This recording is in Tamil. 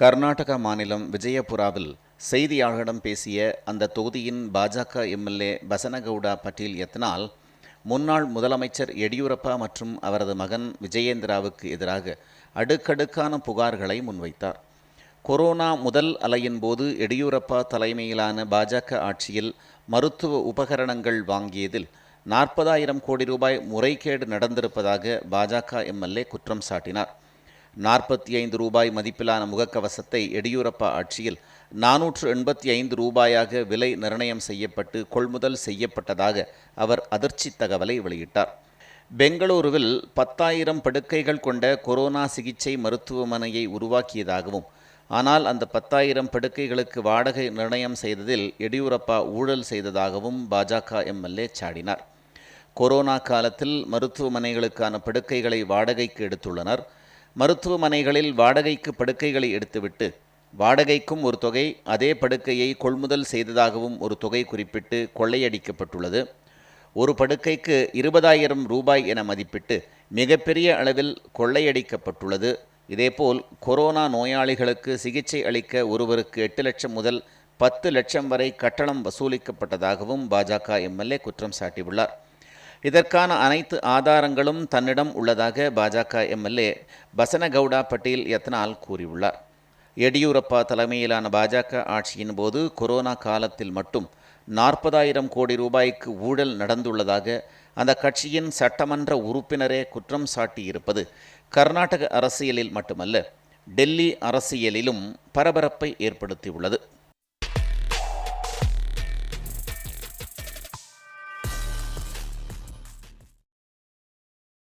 கர்நாடக மாநிலம் விஜயபுராவில் செய்தியாளர்களிடம் பேசிய அந்த தொகுதியின் பாஜக எம்எல்ஏ பசனகவுடா பட்டீல் எத்தனால் முன்னாள் முதலமைச்சர் எடியூரப்பா மற்றும் அவரது மகன் விஜயேந்திராவுக்கு எதிராக அடுக்கடுக்கான புகார்களை முன்வைத்தார். கொரோனா முதல் அலையின் போது எடியூரப்பா தலைமையிலான பாஜக ஆட்சியில் மருத்துவ உபகரணங்கள் வாங்கியதில் நாற்பதாயிரம் கோடி ரூபாய் முறைகேடு நடந்திருப்பதாக பாஜக எம்எல்ஏ குற்றம் சாட்டினார். நாற்பத்தி ஐந்து ரூபாய் மதிப்பிலான முகக்கவசத்தை எடியூரப்பா ஆட்சியில் நானூற்று எண்பத்தி ஐந்து ரூபாயாக விலை நிர்ணயம் செய்யப்பட்டு கொள்முதல் செய்யப்பட்டதாக அவர் அதிர்ச்சி தகவலை வெளியிட்டார். பெங்களூருவில் பத்தாயிரம் படுக்கைகள் கொண்ட கொரோனா சிகிச்சை மருத்துவமனையை உருவாக்கியதாகவும் ஆனால் அந்த பத்தாயிரம் படுக்கைகளுக்கு வாடகை நிர்ணயம் செய்ததில் எடியூரப்பா ஊழல் செய்ததாகவும் பாஜக எம்எல்ஏ சாடினார். கொரோனா காலத்தில் மருத்துவமனைகளுக்கான படுக்கைகளை வாடகைக்கு எடுத்துள்ளனர். மருத்துவமனைகளில் வாடகைக்கு படுக்கைகளை எடுத்துவிட்டு வாடகைக்கும் ஒரு தொகை அதே படுக்கையை கொள்முதல் செய்ததாகவும் ஒரு தொகை குறிப்பிட்டு கொள்ளையடிக்கப்பட்டுள்ளது. ஒரு படுக்கைக்கு இருபதாயிரம் ரூபாய் என மதிப்பிட்டு மிகப்பெரிய அளவில் கொள்ளையடிக்கப்பட்டுள்ளது. இதேபோல் கொரோனா நோயாளிகளுக்கு சிகிச்சை அளிக்க ஒருவருக்கு எட்டு லட்சம் முதல் பத்து லட்சம் வரை கட்டணம் வசூலிக்கப்பட்டதாகவும் பாஜக எம்எல்ஏ குற்றம் சாட்டியுள்ளார். இதற்கான அனைத்து ஆதாரங்களும் தன்னிடம் உள்ளதாக பாஜக எம்எல்ஏ பசனகவுடா பட்டேல் எத்தனால் கூறியுள்ளார். எடியூரப்பா தலைமையிலான பாஜக ஆட்சியின் போது கொரோனா காலத்தில் மட்டும் நாற்பதாயிரம் கோடி ரூபாய்க்கு ஊழல் நடந்துள்ளதாக அந்த கட்சியின் சட்டமன்ற உறுப்பினரே குற்றம் சாட்டியிருப்பது கர்நாடக அரசியலில் மட்டுமல்ல டெல்லி அரசியலிலும் பரபரப்பை ஏற்படுத்தியுள்ளது.